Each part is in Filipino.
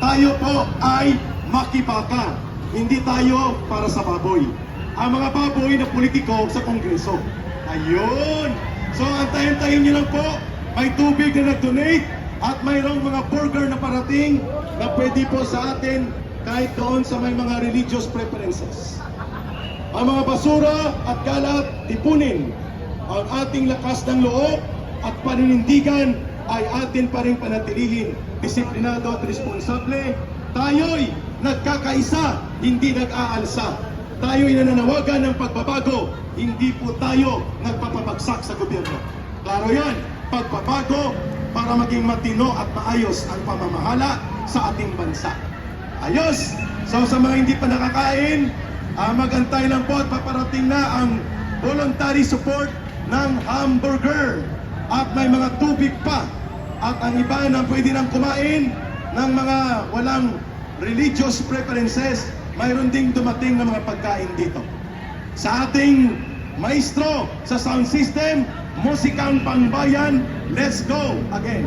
tayo po ay makibaka. Hindi tayo para sa baboy. Ang mga baboy na politiko sa Kongreso. Ayun! So, antayin-tayin nyo lang po. May tubig na nag-donate at mayroong mga burger na parating na pwede po sa atin kahit doon sa may mga religious preferences. Ang mga basura at kalat, tipunin. Ang ating lakas ng loob at paninindigan ay atin pa rin panatilihin. Disiplinado at responsable. Tayo'y nagkakaisa, hindi nag-aalsa. Tayo'y nananawagan ng pagbabago, hindi po tayo nagpapabagsak sa gobyerno. Klaro yan, pagbabago para maging matino at maayos ang pamamahala sa ating bansa. Ayos! So sa mga hindi pa nakakain, ah, magantay lang po at paparating na ang voluntary support ng hamburger at may mga tubig pa at ang iba na pwede nang kumain ng mga walang religious preferences, mayroon ding dumating na mga pagkain dito. Sa ating maestro sa sound system, musikang pangbayan, let's go again!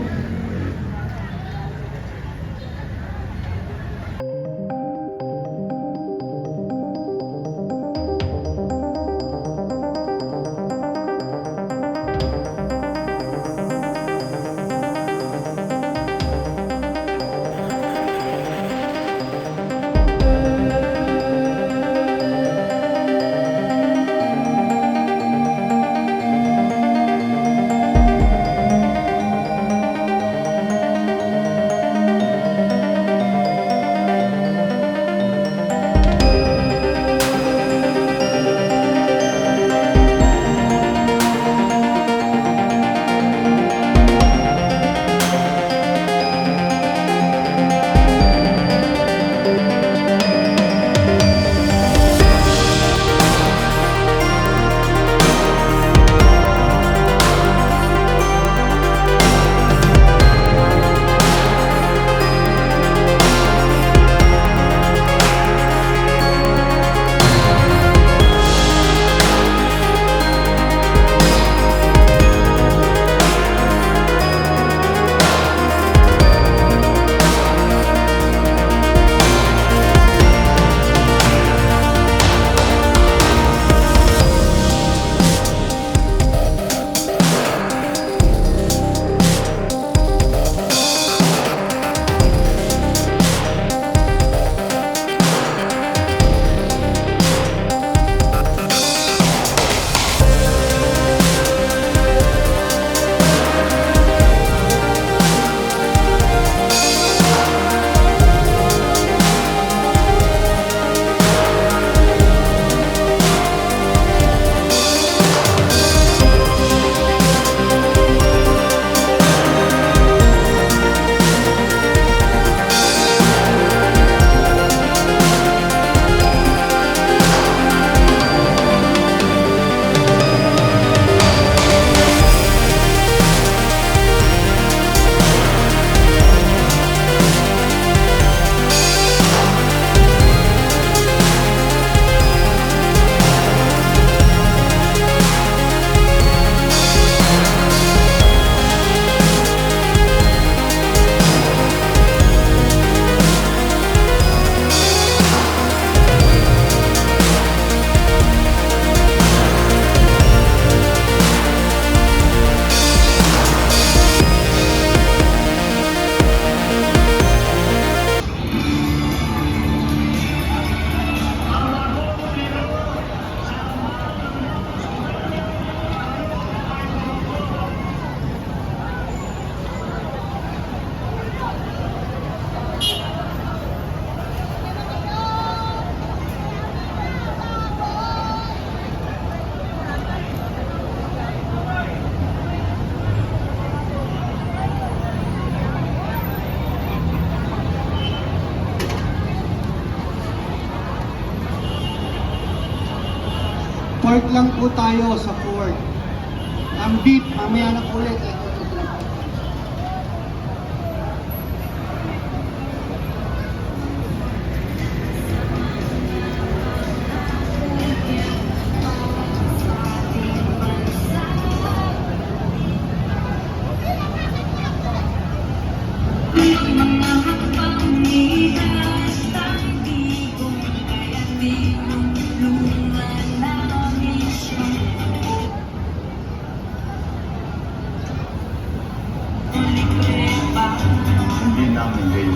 Port lang po tayo sa port. Ang beef, mamaya na ulit. Mga namin kayo.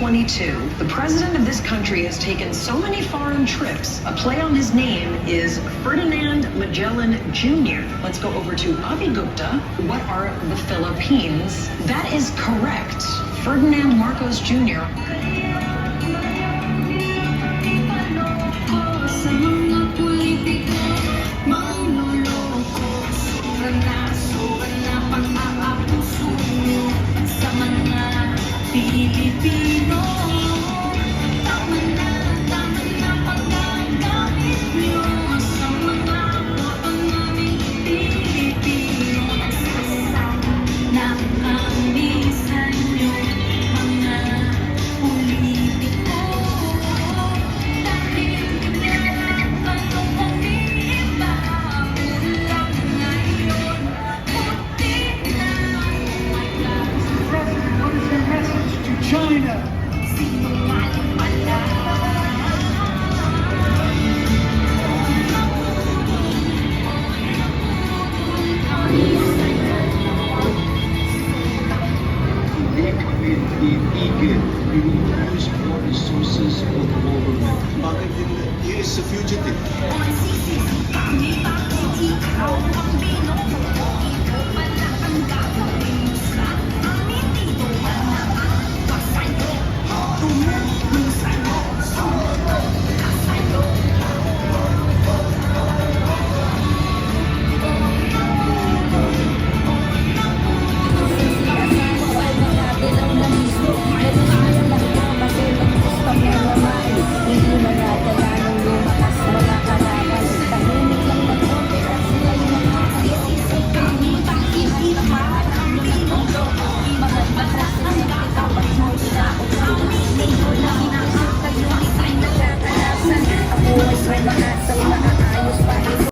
2022, the president of this country has taken so many foreign trips. A play on his name is Ferdinand Magellan Jr. Let's go over to Avi Gupta. What are the Philippines? That is correct. Ferdinand Marcos Jr.